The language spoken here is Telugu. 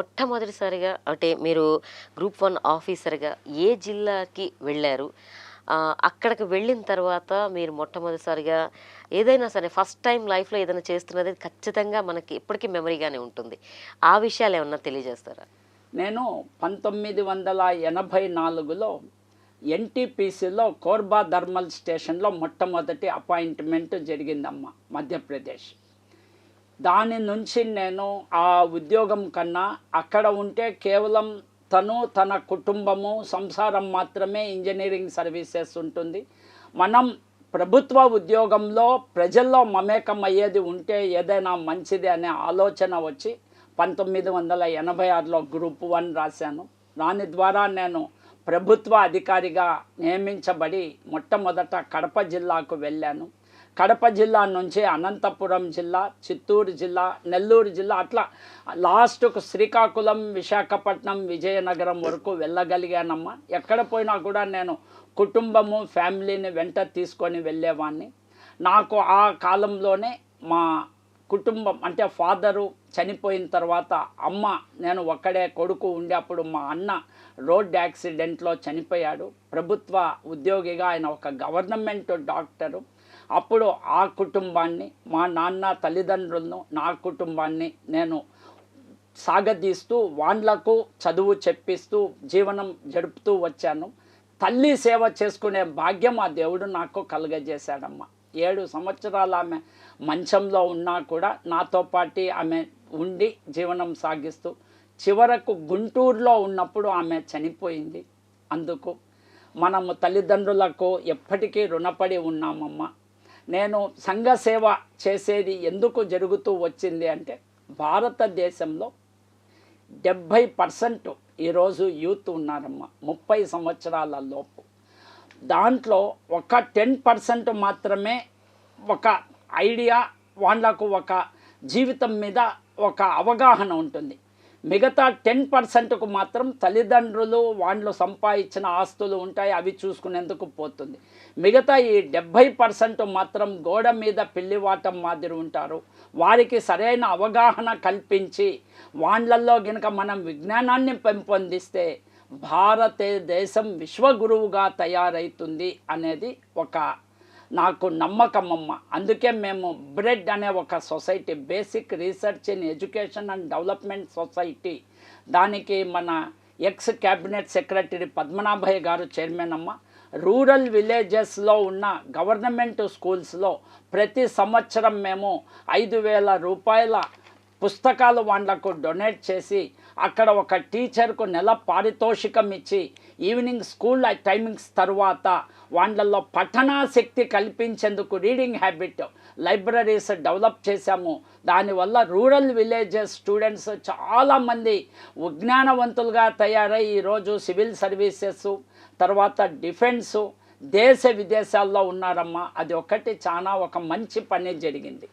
మొట్టమొదటిసారిగా అంటే మీరు గ్రూప్ వన్ ఆఫీసర్గా ఏ జిల్లాకి వెళ్ళారు? అక్కడికి వెళ్ళిన తర్వాత మీరు మొట్టమొదటిసారిగా ఏదైనా సరే ఫస్ట్ టైం లైఫ్లో ఏదైనా చేస్తున్నది ఖచ్చితంగా మనకి ఎప్పటికీ మెమరీగానే ఉంటుంది. ఆ విషయాలు ఏమన్నా తెలియజేస్తారా? నేను పంతొమ్మిది వందల ఎనభై నాలుగులో ఎన్టీపీసీలో కోర్బా థర్మల్ స్టేషన్లో మొట్టమొదటి అపాయింట్మెంట్ జరిగిందమ్మ మధ్యప్రదేశ్. దాని నుంచి నేను ఆ ఉద్యోగం కన్నా అక్కడ ఉంటే కేవలం తను తన కుటుంబము సంసారం మాత్రమే ఇంజనీరింగ్ సర్వీసెస్ ఉంటుంది. మనం ప్రభుత్వ ఉద్యోగంలో ప్రజల్లో మమేకం అయ్యేది ఉంటే ఏదైనా మంచిది అనే ఆలోచన వచ్చి పంతొమ్మిది వందల ఎనభై ఆరులో గ్రూప్ వన్ రాశాను. దాని ద్వారా నేను ప్రభుత్వ అధికారిగా నియమించబడి మొట్టమొదట కడప జిల్లాకు వెళ్ళాను. కడప జిల్లా నుంచి అనంతపురం జిల్లా చిత్తూరు జిల్లా నెల్లూరు జిల్లా అట్లా లాస్ట్కు శ్రీకాకుళం విశాఖపట్నం విజయనగరం వరకు వెళ్ళగలిగానమ్మా. ఎక్కడ పోయినా కూడా నేను కుటుంబము ఫ్యామిలీని వెంట తీసుకొని వెళ్ళేవాడిని నాకు ఆ కాలంలోనే మా కుటుంబం అంటే ఫాదరు చనిపోయిన తర్వాత అమ్మ నేను ఒక్కడే కొడుకు ఉండే అప్పుడు మా అన్న రోడ్ యాక్సిడెంట్లో చనిపోయాడు. ప్రభుత్వ ఉద్యోగిగా ఆయన ఒక గవర్నమెంట్ డాక్టరు. అప్పుడు ఆ కుటుంబాన్ని మా నాన్న తల్లిదండ్రులను నా కుటుంబాన్ని నేను సాగదీస్తూ వాళ్ళకు చదువు చెప్పిస్తూ జీవనం జరుపుతూ వచ్చాను. తల్లి సేవ చేసుకునే భాగ్యం ఆ దేవుడు నాకు కలుగజేశాడమ్మ. ఏడు సంవత్సరాలు ఆమె మంచంలో ఉన్నా కూడా నాతో పాటి ఆమె ఉండి జీవనం సాగిస్తూ చివరకు గుంటూరులో ఉన్నప్పుడు ఆమె చనిపోయింది. అందుకు మనము తల్లిదండ్రులకు ఎప్పటికీ రుణపడి ఉన్నామమ్మ. నేను సంఘ సేవ చేసేది ఎందుకు జరుగుతూ వచ్చింది అంటే భారతదేశంలో డెబ్భై పర్సెంట్ ఈరోజు యూత్ ఉన్నారమ్మ. ముప్పై సంవత్సరాల లోపు. దాంట్లో ఒక టెన్ పర్సెంట్ మాత్రమే ఒక ఐడియా వాళ్ళకు ఒక జీవితం మీద ఒక అవగాహన ఉంటుంది. మిగతా టెన్ పర్సెంట్కు మాత్రం తల్లిదండ్రులు వాళ్ళు సంపాదించిన ఆస్తులు ఉంటాయి అవి చూసుకునేందుకు పోతుంది. మిగతా ఈ డెబ్భై పర్సెంట్ మాత్రం గోడ మీద పిల్లివాటం మాదిరి ఉంటారు. వారికి సరైన అవగాహన కల్పించి వాళ్ళల్లో గనుక మనం విజ్ఞానాన్ని పెంపొందిస్తే భారతదేశం విశ్వగురువుగా తయారవుతుంది అనేది ఒక నాకు నమ్మకం అమ్మ అందుకే మేము బ్రెడ్ అనే ఒక society basic research in education and development society. దానికి మన ఎక్స్ క్యాబినెట్ సెక్రటరీ పద్మనాభయ్య గారు చైర్మన్ అమ్మ. రూరల్ విలేజెస్లో ఉన్న గవర్నమెంట్ స్కూల్స్లో ప్రతి సంవత్సరం మేము ఐదు వేల రూపాయల పుస్తకాలు వాళ్ళకు డొనేట్ చేసి అక్కడ ఒక టీచర్కు నెల పారితోషికం ఇచ్చి ఈవినింగ్ స్కూల్ టైమింగ్స్ తర్వాత వాళ్ళల్లో పఠనాశక్తి కల్పించేందుకు రీడింగ్ హ్యాబిట్ లైబ్రరీస్ డెవలప్ చేశాము. దానివల్ల రూరల్ విలేజెస్ స్టూడెంట్స్ చాలామంది విజ్ఞానవంతులుగా తయారై ఈరోజు సివిల్ సర్వీసెస్ తర్వాత డిఫెన్సు దేశ విదేశాల్లో ఉన్నారమ్మా. అది ఒకటి చాలా ఒక మంచి పని జరిగింది.